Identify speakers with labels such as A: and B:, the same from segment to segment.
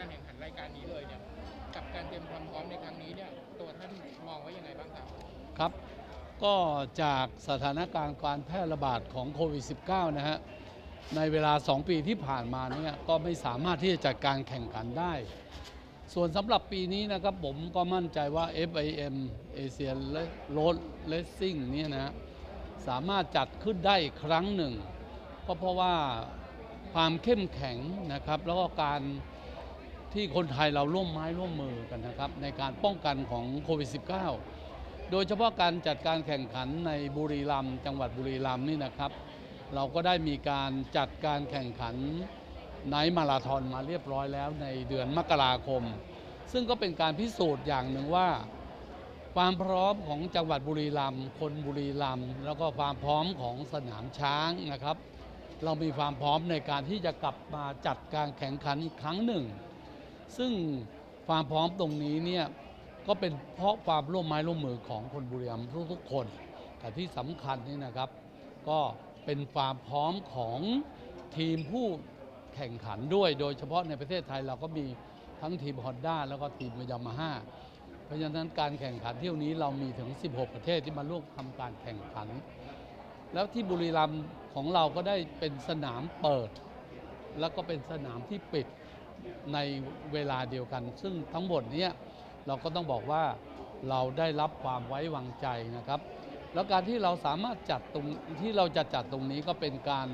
A: การแข่งขันรายการนี้เลยเนี่ยกับการเตรียมความพร้อมในครั้งนี้เนี่ยตัวท่านมองว่ายังไงบ้างครับ
B: ครับ ก็จากสถานการณ์การแพร่ระบาดของโควิด -19 นะฮะในเวลา 2 ปีที่ผ่านมาเนี่ยก็ไม่สามารถที่จะจัดการแข่งขันได้ ส่วนสำหรับปีนี้นะครับผมก็มั่นใจว่า FIM Asian Road Racing เนี่ยนะสามารถจัดขึ้นได้อีกครั้งหนึ่ง ก็เพราะว่าความเข้มแข็งนะครับ แล้วก็การ ที่คนไทยเราร่วมไม้ร่วมมือกันนะครับในการป้องกันของโควิด -19 โดยเฉพาะการจัดการแข่งขันในบุรีรัมย์จังหวัดบุรีรัมย์นี่นะครับ เราก็ได้มีการจัดการแข่งขันไนท์มาราธอนมาเรียบร้อยแล้วในเดือนมกราคม ซึ่งก็เป็นการพิสูจน์อย่างหนึ่งว่า ความพร้อมของจังหวัดบุรีรัมย์คนบุรีรัมย์แล้วก็ความพร้อมของสนามช้างนะครับ เรามีความพร้อมในการที่จะกลับมาจัดการแข่งขันอีกครั้งหนึ่ง ซึ่งความพร้อมตรงนี้เนี่ยก็เป็นเพราะความร่วมไม้ร่วมมือของคนบุรีรัมย์ทุกๆคนแต่ที่สำคัญนี่นะครับ ก็เป็นความพร้อมของทีมผู้แข่งขันด้วย โดยเฉพาะในประเทศไทยเราก็มีทั้งทีมฮอนด้าแล้วก็ทีมยามาฮ่าเพราะฉะนั้นการแข่งขันเที่ยวนี้เรามีถึง 16 ประเทศที่มาร่วมทำการแข่งขัน แล้วที่บุรีรัมย์ของเราก็ได้เป็นสนามเปิด แล้วก็เป็นสนามที่ปิด ในเวลาเดียวกัน ซึ่งทั้งหมดนี้เราก็ต้องบอกว่าเราได้รับความไว้วางใจนะครับ แล้วการที่เราสามารถจัดตรงที่เราจะจัดตรงนี้ก็เป็นการ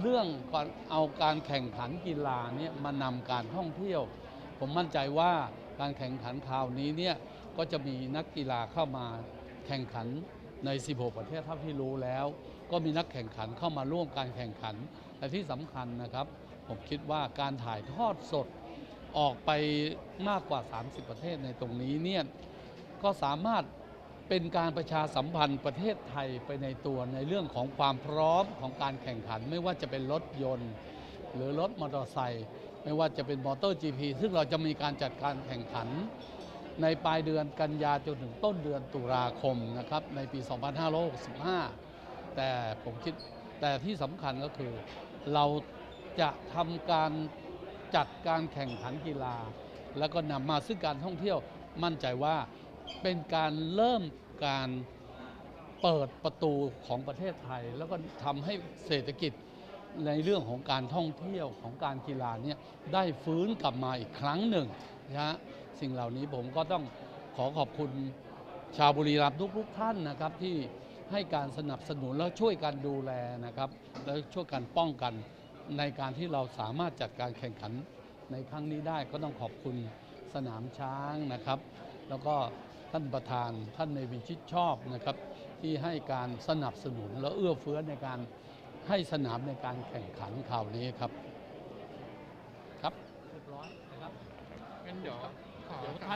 B: เรื่องก่อนเอาการแข่งขันกีฬาเนี่ยมานำการท่องเที่ยว ผมมั่นใจว่าการแข่งขันคราวนี้เนี่ยก็จะมีนักกีฬาเข้ามาแข่งขันใน 16 ประเทศเท่าที่รู้แล้ว ก็มีนักแข่งขันเข้ามาร่วมการแข่งขันแต่ที่สำคัญนะครับ ผมคิดว่าการถ่ายทอดสดออกไปมากกว่า 30 ประเทศในตรงนี้เนี่ยก็สามารถเป็นการประชาสัมพันธ์ประเทศไทยไปในตัวในเรื่องของความพร้อมของการแข่งขัน ไม่ว่าจะเป็นรถยนต์ หรือรถมอเตอร์ไซค์ไม่ว่าจะเป็นมอเตอร์ GP ซึ่งเราจะมีการจัดการแข่งขัน ในปลายเดือนกันยาจนถึงต้นเดือนตุลาคมนะครับในปี 2565 แต่ผมคิดแต่ที่สำคัญก็คือเรา จะทำการจัดการแข่งขันกีฬา แล้วก็นำมาซึ่งการท่องเที่ยวมั่นใจว่าเป็นการเริ่มการเปิดประตูของประเทศไทย แล้วก็ทำให้เศรษฐกิจในเรื่องของการท่องเที่ยวของการกีฬาเนี่ยได้ฟื้นกลับมาอีกครั้งหนึ่งนะฮะสิ่งเหล่านี้ผมก็ต้องขอขอบคุณชาวบุรีรัมย์ทุกๆท่านนะครับที่ให้การสนับสนุนแล้วช่วยกันดูแลนะครับ แล้วช่วยกันป้องกัน ในการที่เราสามารถจัดการแข่งขันในครั้งนี้ได้ก็ต้องขอบคุณสนามช้างนะครับ แล้วก็ท่านประธานท่านในวินชิดชอบนะครับ ที่ให้การสนับสนุนและเอื้อเฟื้อในการให้สนามในการแข่งขันคราวนี้ครับครับเรียบร้อยนะครับ
A: งั้นเดี๋ยวขอ
B: ท่าน